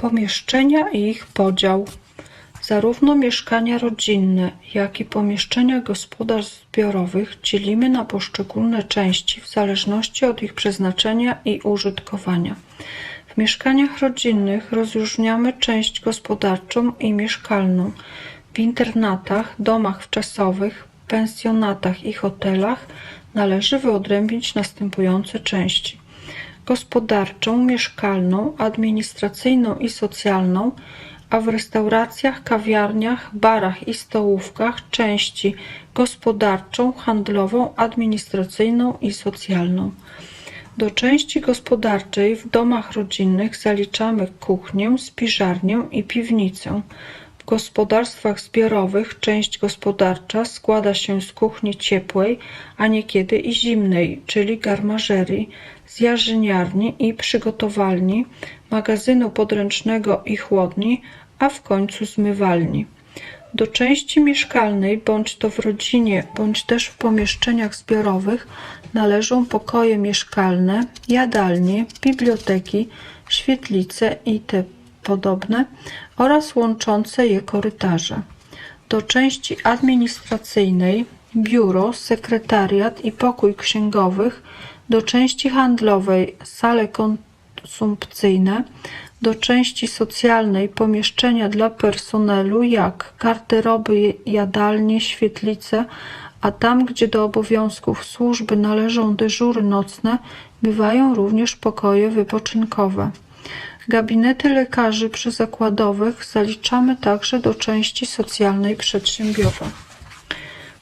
Pomieszczenia i ich podział. Zarówno mieszkania rodzinne, jak i pomieszczenia gospodarstw zbiorowych dzielimy na poszczególne części w zależności od ich przeznaczenia i użytkowania. W mieszkaniach rodzinnych rozróżniamy część gospodarczą i mieszkalną. W internatach, domach wczasowych, pensjonatach i hotelach należy wyodrębnić następujące części: gospodarczą, mieszkalną, administracyjną i socjalną, a w restauracjach, kawiarniach, barach i stołówkach części gospodarczą, handlową, administracyjną i socjalną. Do części gospodarczej w domach rodzinnych zaliczamy kuchnię, spiżarnię i piwnicę. W gospodarstwach zbiorowych część gospodarcza składa się z kuchni ciepłej, a niekiedy i zimnej, czyli garmażerii, z jarzyniarni i przygotowalni, magazynu podręcznego i chłodni, a w końcu zmywalni. Do części mieszkalnej, bądź to w rodzinie, bądź też w pomieszczeniach zbiorowych, należą pokoje mieszkalne, jadalnie, biblioteki, świetlice i te podobne oraz łączące je korytarze. Do części administracyjnej, biuro, sekretariat i pokój księgowych, do części handlowej, sale konsumpcyjne, do części socjalnej pomieszczenia dla personelu, jak garderoby, jadalnie, świetlice, a tam, gdzie do obowiązków służby należą dyżury nocne, bywają również pokoje wypoczynkowe. Gabinety lekarzy przyzakładowych zaliczamy także do części socjalnej przedsiębiorstwa.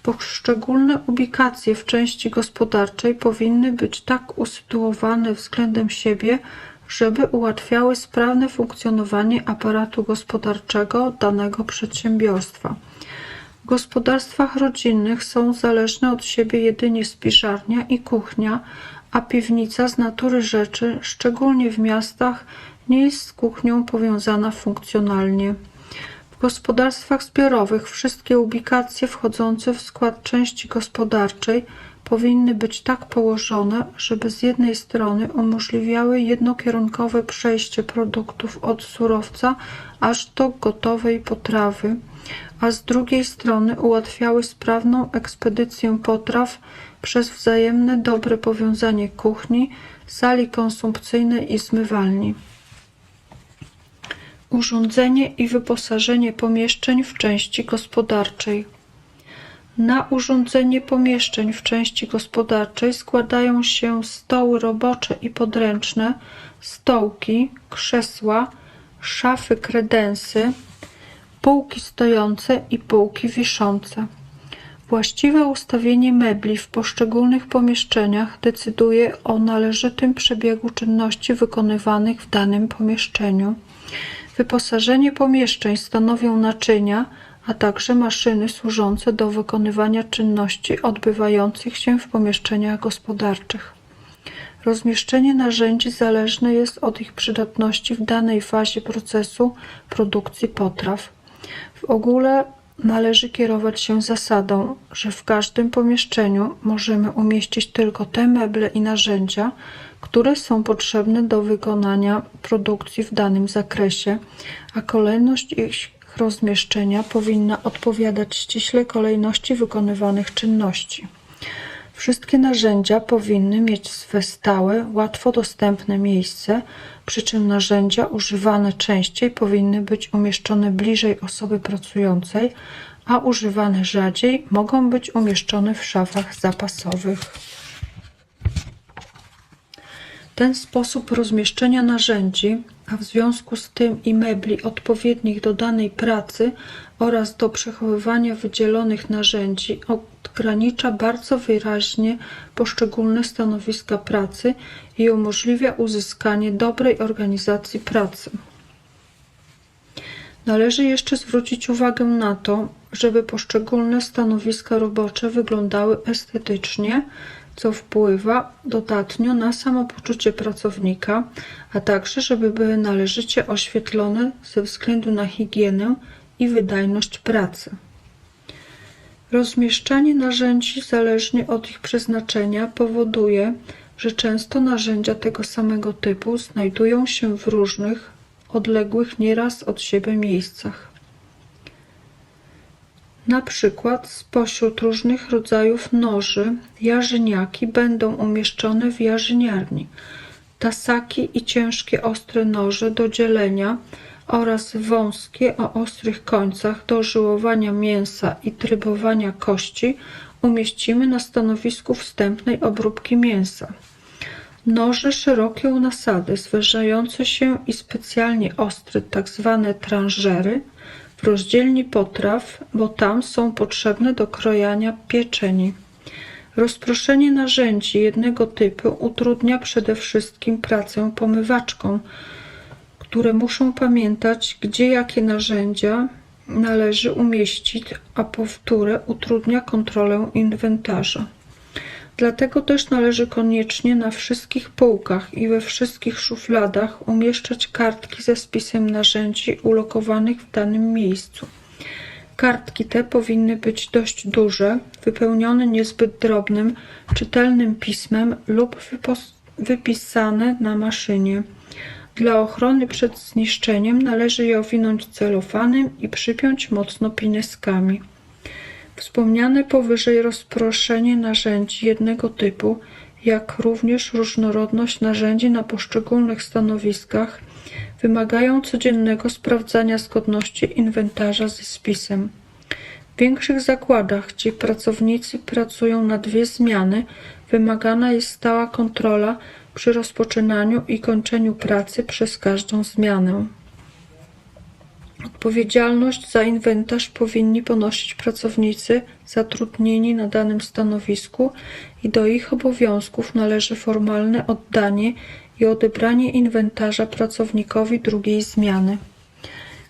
Poszczególne ubikacje w części gospodarczej powinny być tak usytuowane względem siebie, żeby ułatwiały sprawne funkcjonowanie aparatu gospodarczego danego przedsiębiorstwa. W gospodarstwach rodzinnych są zależne od siebie jedynie spiżarnia i kuchnia, a piwnica z natury rzeczy, szczególnie w miastach, nie jest z kuchnią powiązana funkcjonalnie. W gospodarstwach zbiorowych wszystkie ubikacje wchodzące w skład części gospodarczej powinny być tak położone, żeby z jednej strony umożliwiały jednokierunkowe przejście produktów od surowca aż do gotowej potrawy, a z drugiej strony ułatwiały sprawną ekspedycję potraw przez wzajemne dobre powiązanie kuchni, sali konsumpcyjnej i zmywalni. Urządzenie i wyposażenie pomieszczeń w części gospodarczej. Na urządzenie pomieszczeń w części gospodarczej składają się stoły robocze i podręczne, stołki, krzesła, szafy kredensy, półki stojące i półki wiszące. Właściwe ustawienie mebli w poszczególnych pomieszczeniach decyduje o należytym przebiegu czynności wykonywanych w danym pomieszczeniu. Wyposażenie pomieszczeń stanowią naczynia, a także maszyny służące do wykonywania czynności odbywających się w pomieszczeniach gospodarczych. Rozmieszczenie narzędzi zależne jest od ich przydatności w danej fazie procesu produkcji potraw. W ogóle należy kierować się zasadą, że w każdym pomieszczeniu możemy umieścić tylko te meble i narzędzia, które są potrzebne do wykonania produkcji w danym zakresie, a kolejność ich rozmieszczenia powinna odpowiadać ściśle kolejności wykonywanych czynności. Wszystkie narzędzia powinny mieć swe stałe, łatwo dostępne miejsce, przy czym narzędzia używane częściej powinny być umieszczone bliżej osoby pracującej, a używane rzadziej mogą być umieszczone w szafach zapasowych. Ten sposób rozmieszczenia narzędzi, a w związku z tym i mebli odpowiednich do danej pracy oraz do przechowywania wydzielonych narzędzi odgranicza bardzo wyraźnie poszczególne stanowiska pracy i umożliwia uzyskanie dobrej organizacji pracy. Należy jeszcze zwrócić uwagę na to, żeby poszczególne stanowiska robocze wyglądały estetycznie, co wpływa dodatnio na samopoczucie pracownika, a także żeby były należycie oświetlone ze względu na higienę i wydajność pracy. Rozmieszczanie narzędzi zależnie od ich przeznaczenia powoduje, że często narzędzia tego samego typu znajdują się w różnych, odległych nieraz od siebie miejscach. Na przykład spośród różnych rodzajów noży jarzyniaki będą umieszczone w jarzyniarni, tasaki i ciężkie ostre noże do dzielenia oraz wąskie o ostrych końcach do żyłowania mięsa i trybowania kości umieścimy na stanowisku wstępnej obróbki mięsa. Noże szerokie u nasady, zwężające się i specjalnie ostre, tak zwane tranżery, w rozdzielni potraw, bo tam są potrzebne do krojania pieczeni. Rozproszenie narzędzi jednego typu utrudnia przede wszystkim pracę pomywaczkom, które muszą pamiętać, gdzie jakie narzędzia należy umieścić, a powtórę utrudnia kontrolę inwentarza. Dlatego też należy koniecznie na wszystkich półkach i we wszystkich szufladach umieszczać kartki ze spisem narzędzi ulokowanych w danym miejscu. Kartki te powinny być dość duże, wypełnione niezbyt drobnym, czytelnym pismem lub wypisane na maszynie. Dla ochrony przed zniszczeniem należy je owinąć celofanem i przypiąć mocno pineskami. Wspomniane powyżej rozproszenie narzędzi jednego typu, jak również różnorodność narzędzi na poszczególnych stanowiskach wymagają codziennego sprawdzania zgodności inwentarza ze spisem. W większych zakładach, gdzie pracownicy pracują na dwie zmiany, wymagana jest stała kontrola przy rozpoczynaniu i kończeniu pracy przez każdą zmianę. Odpowiedzialność za inwentarz powinni ponosić pracownicy zatrudnieni na danym stanowisku i do ich obowiązków należy formalne oddanie i odebranie inwentarza pracownikowi drugiej zmiany.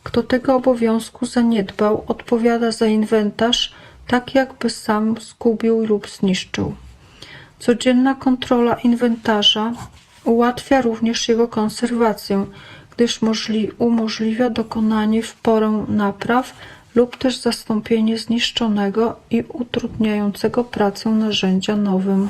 Kto tego obowiązku zaniedbał, odpowiada za inwentarz, tak jakby sam zgubił lub zniszczył. Codzienna kontrola inwentarza ułatwia również jego konserwację, gdyż możli- umożliwia dokonanie w porę napraw lub też zastąpienie zniszczonego i utrudniającego pracę narzędzia nowym.